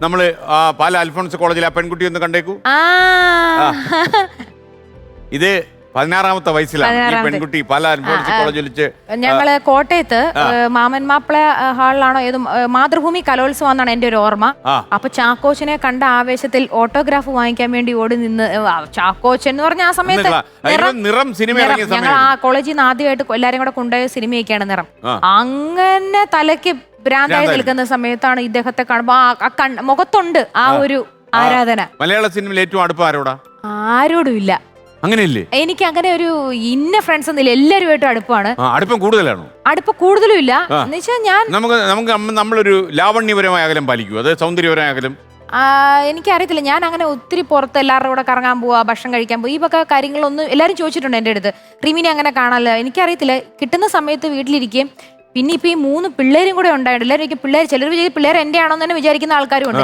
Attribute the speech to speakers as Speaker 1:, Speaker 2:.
Speaker 1: നമ്മൾ ആ പാല അൽഫോൺസ് കോളേജിൽ ആ പെൺകുട്ടി ഒന്ന് കണ്ടേക്കൂ
Speaker 2: ആ
Speaker 1: ഇത് പതിനാറാമത്തെ വയസ്സിലാണ് ഈ
Speaker 2: പതിനാറാമത്തെ.
Speaker 1: പെൺകുട്ടി പാല അൽഫോൺസ് കോളേജിൽ വെച്ച്
Speaker 2: ഞങ്ങൾ കോട്ടയത്ത് ഏഹ്, മാമൻ മാപ്പിള ഏഹ്, ഹാളിലാണോ ഏത് ഏഹ്, മാതൃഭൂമി കലോത്സവം എന്നാണ് എന്റെ ഒരു ഓർമ്മ
Speaker 1: ആ.
Speaker 2: അപ്പൊ ചാക്കോച്ചനെ കണ്ട ആവേശത്തിൽ ഓട്ടോഗ്രാഫ് വാങ്ങിക്കാൻ വേണ്ടി ഓടി നിന്ന് ഏഹ്, ആ, ചാക്കോച്ചൻ എന്ന് പറഞ്ഞ ആ സമയത്ത്
Speaker 1: നിറം. സിനിമ
Speaker 2: നിറം.
Speaker 1: ഇറങ്ങിയ
Speaker 2: ഞങ്ങൾ
Speaker 1: സമയം
Speaker 2: ആ കോളേജിൽ നിന്ന് ആദ്യമായിട്ട് എല്ലാരും കൂടെ കൊണ്ടുപോയ സിനിമയൊക്കെയാണ് നിറം
Speaker 1: ആ.
Speaker 2: അങ്ങനെ തലയ്ക്ക് ഭ്രാന്തായി. നിൽക്കുന്ന സമയത്താണ് ഇദ്ദേഹത്തെ കാണുമ്പോ ആ- കണ്ണ് മുഖത്തുണ്ട് ആ ഒരു ആരാധന.
Speaker 1: മലയാള സിനിമയിൽ ഏറ്റവും അടുപ്പം ആരോടാ?
Speaker 2: ആരോടും ഇല്ല
Speaker 1: അങ്ങനെയല്ലേ?
Speaker 2: എനിക്ക് അങ്ങനെ ഒരു ഇന്ന ഫ്രണ്ട്സ് ഒന്നുമില്ല. എല്ലാവരുമായിട്ടും അടുപ്പാണ്.
Speaker 1: അടുപ്പം കൂടുതലാണോ?
Speaker 2: അടുപ്പം കൂടുതലും ഇല്ല എന്ന് വെച്ചാൽ ഞാൻ
Speaker 1: നമുക്ക് നമുക്ക് നമ്മ- നമ്മളൊരു ലാവണ്യപരമായ അകലം പാലിക്കൂ അത് സൗന്ദര്യപരമായ അകലം?
Speaker 2: ആ, എനിക്കറിയത്തില്ല. ഞാൻ അങ്ങനെ ഒത്തിരി പുറത്ത് എല്ലാവരുടെ കൂടെ കറങ്ങാൻ പോവാ ഭക്ഷണം കഴിക്കാൻ പോവാ ഈ വക കാര്യങ്ങളൊന്നും എല്ലാരും ചോദിച്ചിട്ടുണ്ട് എന്റെ അടുത്ത്. റിമിനെ അങ്ങനെ കാണാല്ലോ. എനിക്കറിയത്തില്ല. കിട്ടുന്ന സമയത്ത് വീട്ടിലിരിക്കുകയും പിന്നെ ഇപ്പൊ ഈ മൂന്ന് പിള്ളേരും കൂടെ ഉണ്ടായിട്ടില്ല പിള്ളേർ ചിലർ പിള്ളേർ എന്റെ ആണോ എന്ന് തന്നെ വിചാരിക്കുന്ന ആൾക്കാരും ഉണ്ട്.